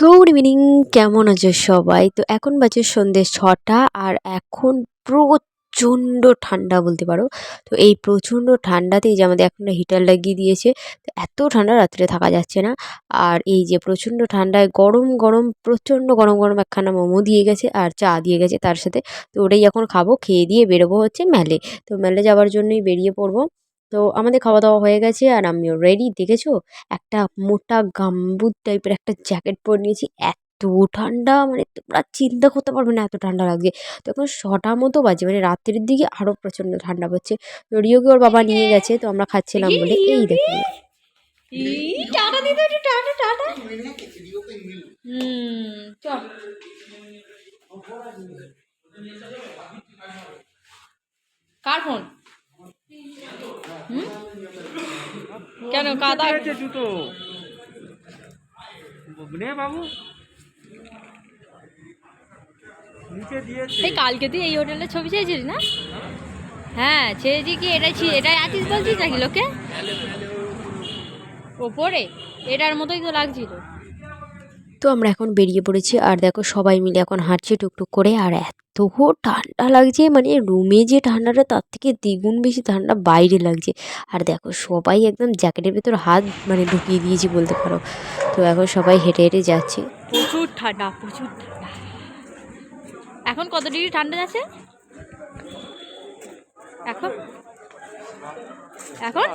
Good evening, কেমন আছো সবাই? তো এখন বাজে সন্ধ্যে ছটা আর এখন প্রচণ্ড ঠান্ডা বলতে পারো। তো এই প্রচণ্ড ঠান্ডাতেই যে আমাদের এখন হিটার লাগিয়ে দিয়েছে, তো এত ঠান্ডা রাত্রে থাকা যাচ্ছে না। আর এই যে প্রচণ্ড ঠান্ডায় গরম গরম, প্রচণ্ড গরম গরম একখানা মোমো দিয়ে গেছে আর চা দিয়ে গেছে তার সাথে। তো ওটাই এখন খাব, খেয়ে দিয়ে বেরোবো হচ্ছে মেলে। তো মেলে যাওয়ার জন্যই বেরিয়ে পড়ব। তো আমাদের খাওয়া দাওয়া হয়ে গেছে আর আমিও রেডি দেখেছ? একটা মোটা গাম্বুট টাইপের একটা জ্যাকেট পরে নিয়েছি এত ঠান্ডা মানে তোমরা চিন্তা করতে পারবে না এত ঠান্ডা লাগছে। তো এখন ছটা মতো বাজে মানে রাত্রের দিকে আরও প্রচণ্ড ঠান্ডা পড়ছে। তো রিওকে ওর বাবা নিয়ে গেছে তো আমরা খাচ্ছিলাম বলে এই দেখো। টাটা দিতে একটু টাটা টাটা। হুম চল। কার ফোন? কেন কাদা? হয়েছে জুতো? নে বাবু। নিচে দিয়েছে। এই কালকে তুই এই হোটেলে ছবি চেয়েছিস না? হ্যাঁ চেয়েছি কি? এটা এটাই আছিস বলছিস নাকি লোকে? ওপরে? এটার মতোই তো লাগছিল। তো আমরা এখন বেরিয়ে পড়েছি। আর দেখো সবাই মিলে এখন হাঁটছে টুকটুক করে। আর এত ঠান্ডা লাগছে মানে রুমে যে ঠান্ডাটা, তার থেকে দ্বিগুণ বেশি ঠান্ডা বাইরে লাগছে। আর দেখো সবাই একদম জ্যাকেটের ভেতর হাত মানে ঢুকিয়ে দিয়েছি বলতে পারো। তো এখন সবাই হেঁটে হেঁটে যাচ্ছে। প্রচুর ঠান্ডা, প্রচুর এখন কত ডিগ্রি ঠান্ডা আছে? এখন? এখন?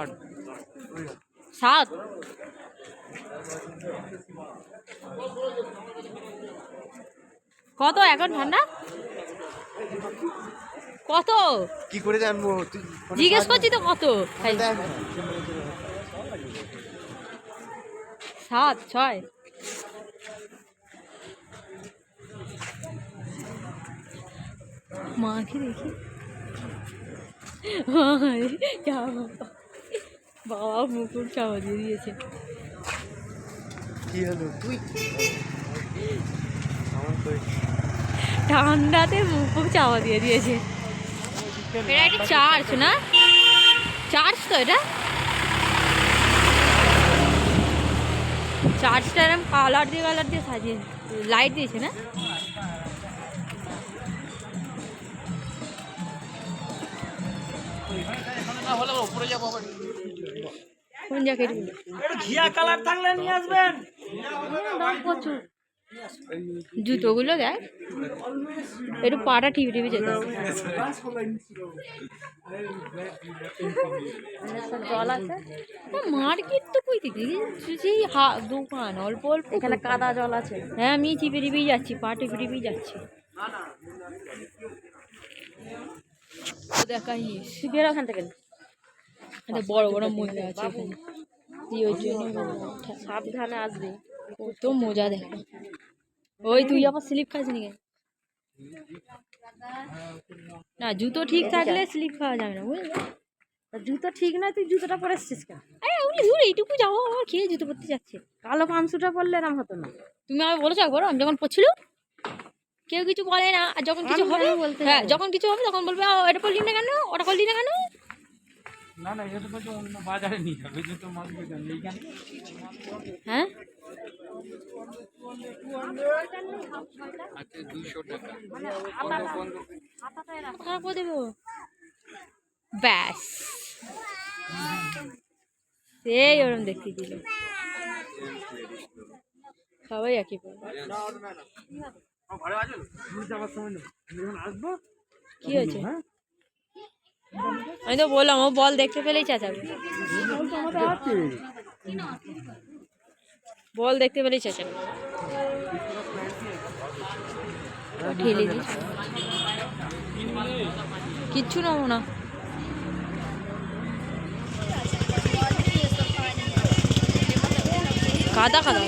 সাত। কত এখন ঠান্ডা? কত? কি করে জানব? জিজ্ঞেস করছি তো কত? সাত ছয়। মাকে দেখি। বাবা। মুকুর চাওয়া দিয়ে দিয়েছে। কি হলো? তুই? আমার তো ঠান্ডাতে মুকুর চাওয়া দিয়ে দিয়েছে। এটা একটা চার্চ না? চার্চ তো এটা। চার্চটা এরকম কালার দিয়ে কালার দিয়ে সাজিয়ে লাইট দিয়েছে না? কোন জ্যাকেট ঘিয়া কালার থাকলে নিয়ে আসবেন। প্রচুর জুতোগুলো দেখ। একটু পাটা টিপে টিপে যেতে জল আছে? মার্কেট তো কই থেকে? সেই হা দোকান অল্প অল্প এখানে কাদা জল আছে। হ্যাঁ আমি চিপে টিপেই যাচ্ছি পা টিপে টিপেই যাচ্ছি। দেখাই বের ওখান থেকে। বড় বড় মজা আছে এখানে। তুই ওই জন্য সাবধানে আসবি। কত মজা দেখো। ওই তুই আবার স্লিপ খাস নি না জুতো ঠিক থাকলে স্লিপ খাওয়া যাবে না বুঝলি? জুতো ঠিক না তুই জুতোটা পরে এসছিস কেন? আরে ওগুলো দূর এইটুকু যাব আমার খেয়ে জুতো পরতে যাচ্ছে? কালো পামসুটা পরলে এরম হতো না। তুমি আমাকে বলেছ একবার আমি যখন পড়ছিল কেউ কিছু বলে না আর যখন কিছু হবে হ্যাঁ যখন কিছু হবে তখন বলবে "আ, এটা করলি না কেন? ওটা করলি না কেন? না না এটা তো অন্য বাজারে নিয়ে যাবে মাছবে কেন এইখানে হ্যাঁ? আচ্ছা দেবো? ব্যাস। সেই ওরম দেখতে দিল সবাই একই নেই কি হয়েছে? আমি তো বললাম, ও বল দেখতে পেলেই চেঁচাবে। বল দেখতে পেলেই চেঁচাবে। ঠেলে দিস কিচ্ছু নেব না কাদা কাদা।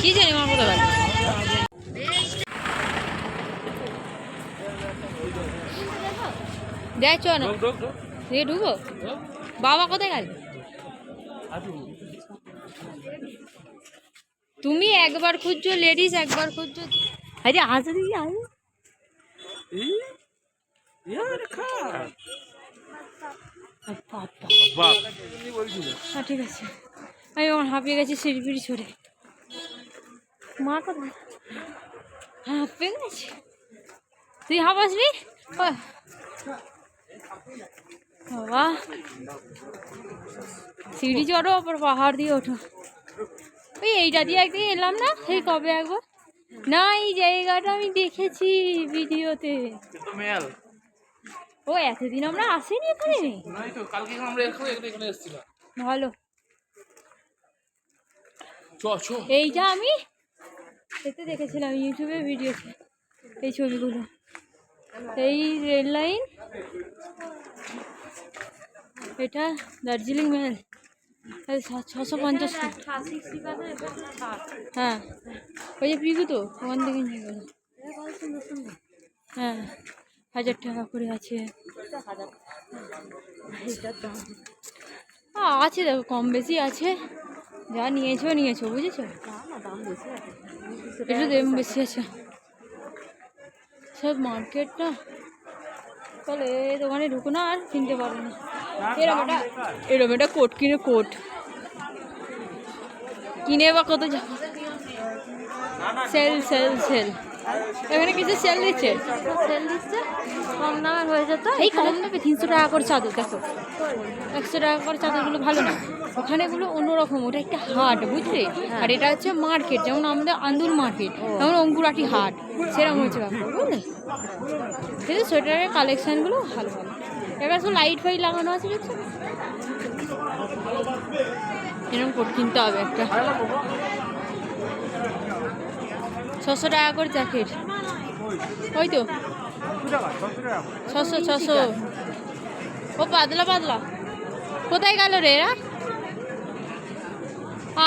কি জানি আমার কোথায় দেখ চ না দিয়ে ঢুকো। বাবা কোথায় গেল? তুমি একবার খুঁজছো লেডিস একবার খুঁজছো। আরে আসে দিদি আসে হ্যাঁ ঠিক আছে। আমি আমার হাঁপিয়ে গেছি সিঁড়ি ছড়ে মা কোথায়? হ্যাঁ পেয়ে গেছি। তুই ও। বাবা সিঁড়ি চড়ো আবার পাহাড় দিয়ে ওঠো ওই এইটা দিয়ে একদিন এলাম না সেই কবে একবার না এই জায়গাটা আমি দেখেছি ভিডিওতে ও এতদিন আমরা আসিনি এখানে ভালো এইটা আমি এতে দেখেছিলাম ইউটিউবে ভিডিওতে এই ছবিগুলো। এই রেল লাইন এটা দার্জিলিং মেল। ছশো পঞ্চাশ। হ্যাঁ। ওই যে পিকু তো, ওখান থেকে নিয়ে গেল। হ্যাঁ হাজার টাকা করে আছে। আছে দেখো, কম বেশি আছে। যা নিয়েছো নিয়েছো, বুঝেছ? একটু দাম বেশি আছে। সব মার্কেট না তাহলে এই দোকানে ঢুকো না আর কিনতে পারো না। এরকম একটা এরকম এটা কোট কিনে কোট। কিনে বা কত যাব সেল সেল সেল। এখানে কিছু সেল দিচ্ছে সেল দিচ্ছে কম দামের হয়ে যেত এই কম দামে তিনশো টাকা করে চাদর দেখো। একশো টাকা করে চাদরগুলো ভালো না। ওখানে এগুলো অন্যরকম ওটা একটা হাট বুঝলে? আর এটা হচ্ছে মার্কেট যেমন আমাদের আন্দুল মার্কেট যেমন অঙ্কুরাটি হাট সেরকম হচ্ছে ব্যাপার বুঝলে? কিন্তু সোয়েটারের কালেকশানগুলো ভালো ভালো এবার সব লাইট ফাইট লাগানো আছে দেখছ? এরকম কোট কিনতে হবে একটা। ছশো টাকা করে জ্যাকেট। ওই তো। ছশো ছশো। ও পাতলা পাতলা। কোথায় গেল রে এরা?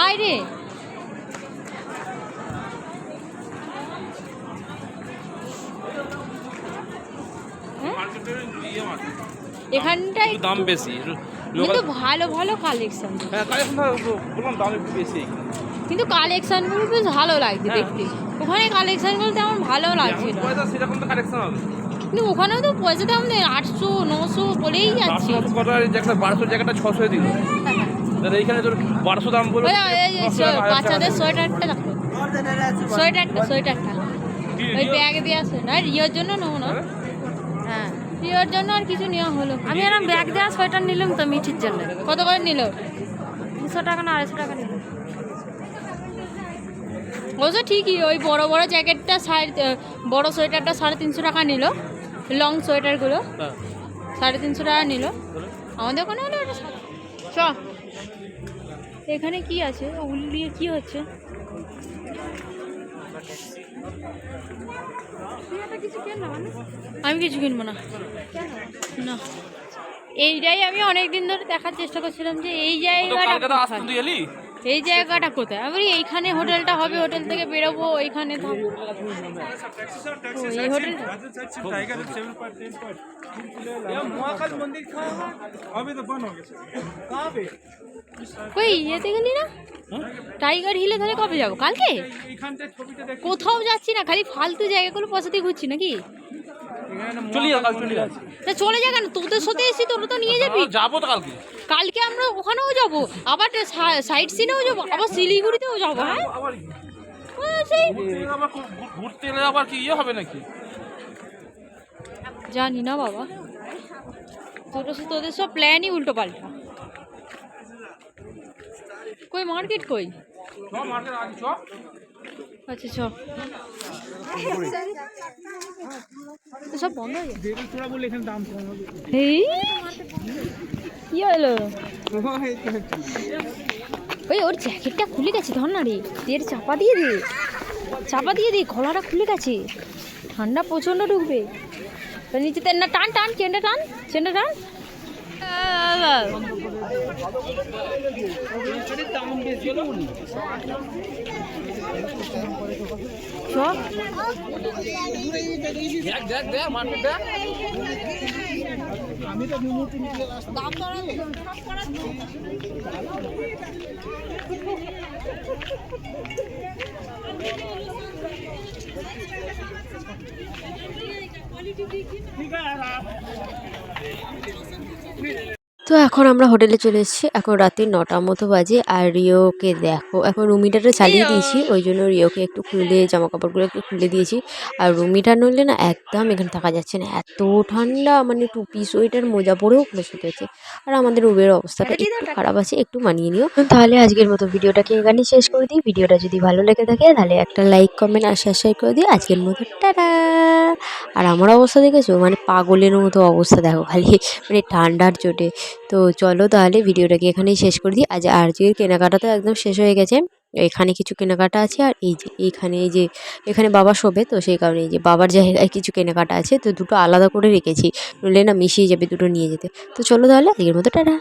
আয় রে। এখানটায় দাম বেশি। কিন্তু ভালো ভালো কালেকশন হ্যাঁ কালেকশন বললাম দাম একটু বেশি। কিন্তু কালেকশনগুলো বেশ ভালো লাগছে দেখতে। ওখানে কালেকশনগুলো তেমন ভালো লাগছে না সেরকম তো কালেকশন হবে। কিন্তু ওখানেও তো পয়সা দাম দেয় আটশো নশো বলেই যাচ্ছে। চারশো বারোশো জায়গাটা ছশো দিল। তাহলে এইখানে তোর বারোশো দাম বলে বাচ্চাদের সোয়েটারটা দেখো। সোয়েটারটা সোয়েটারটা। ওই ব্যাগ দিয়ে আসে না রিওর জন্য নেব না। হ্যাঁ। রিওর জন্য আর কিছু নেওয়া হলো। আমি এরকম ব্যাগ দেওয়া সোয়েটার নিলাম তো মিঠির জন্য। কত করে নিল? দুশো টাকা না আড়াইশো টাকা নিলাম। অবশ্য ঠিকই ওই বড় বড় জ্যাকেটটা সাড়ে বড় সোয়েটারটা সাড়ে তিনশো টাকা নিল। লং সোয়েটারগুলো। সাড়ে তিনশো টাকা নিল। আমাদের ওখানে হলো ওটা চ এখানে কি আছে? উল দিয়ে কি হচ্ছে? আমি কিছু কিনবো না। না। এইটাই আমি অনেক দিন ধরে দেখার চেষ্টা করছিলাম যে এই জায়গাটা এই জায়গাটা কোথায়? আমি এইখানে হোটেলটা হবে হোটেল থেকে বেরোবো ওইখানে থাকব। ইয়েতে গেলি না? টাইগার হিলে তাহলে কবে যাব? কালকে? কোথাও যাচ্ছি না খালি ফালতু জায়গাগুলো পশাতে ঘুরছি নাকি? চলি কাল চলি যাচ্ছি চলে যা কেন? তোদের সাথে এসি তোরা তো নিয়ে যাবি। যাব তো কালকে। কালকে আমরা ওখানেও যাব। আবার সাইড সিনেও যাব। আবার শিলিগুড়িতেও যাব হ্যাঁ? ঘু- ঘুরতে এলে আবার কি ইয়ে হবে নাকি? জানি না বাবা। তোদের সব- তোদের সব প্ল্যানই উল্টো পাল্টা কই মার্কেট কই? মার্কেট আগে চ। আচ্ছা চ সব বন্ধ হয়ে গেছে? তোরা বলে এখানে দাম কম হবে। এই? কি হলো? ওই ওর জ্যাকেটটা খুলে গেছে ধর না রে। এর চাপা দিয়ে দে। চাপা দিয়ে দে গলাটা খুলে গেছে। ঠান্ডা প্রচণ্ড ঢুকবে। তো নিচেতে না টান টান চেনটা টান চেনটা টান। সব দেখ দেখ দেখ মার্কেট দেখ তো এখন আমরা হোটেলে চলে এসেছি। এখন রাতে নটার মতো বাজে আর রিওকে দেখো এখন রুম হিটারটা চালিয়ে দিয়েছি ওই জন্য রিওকে একটু খুলে জামা কাপড়গুলো একটু খুলে দিয়েছি। আর রুম হিটার নইলে না একদম এখানে থাকা যাচ্ছে না এত ঠান্ডা মানে টুপি সোয়েটার মোজা পরেও শুতে হচ্ছে। আর আমাদের রুমের অবস্থাটা একটু খারাপ আছে একটু মানিয়ে নিও। তাহলে আজকের মতো ভিডিওটাকে এখানে শেষ করে দিই। ভিডিওটা যদি ভালো লেগে থাকে তাহলে একটা লাইক কমেন্ট আর শেয়ার করে দিই আজকের মতো টাটা! আর আমার অবস্থা দেখেছ? মানে পাগলের মতো অবস্থা দেখো খালি মানে ঠান্ডার চোটে। তো চলো তাহলে ভিডিওটাকে এখানেই শেষ করে দিই। আজ আর আজকের কেনাকাটা তো একদম শেষ হয়ে গেছে। এখানে কিছু কেনাকাটা আছে আর এই যে, এইখানে এই যে, এখানে বাবা শোবে তো সেই কারণে এই যে বাবার জায়গায় কিছু কেনাকাটা আছে। তো দুটো আলাদা করে রেখেছি। নইলে না মিশিয়ে যাবে দুটো নিয়ে যেতে। তো চলো তাহলে, আজকের মতো টাটা।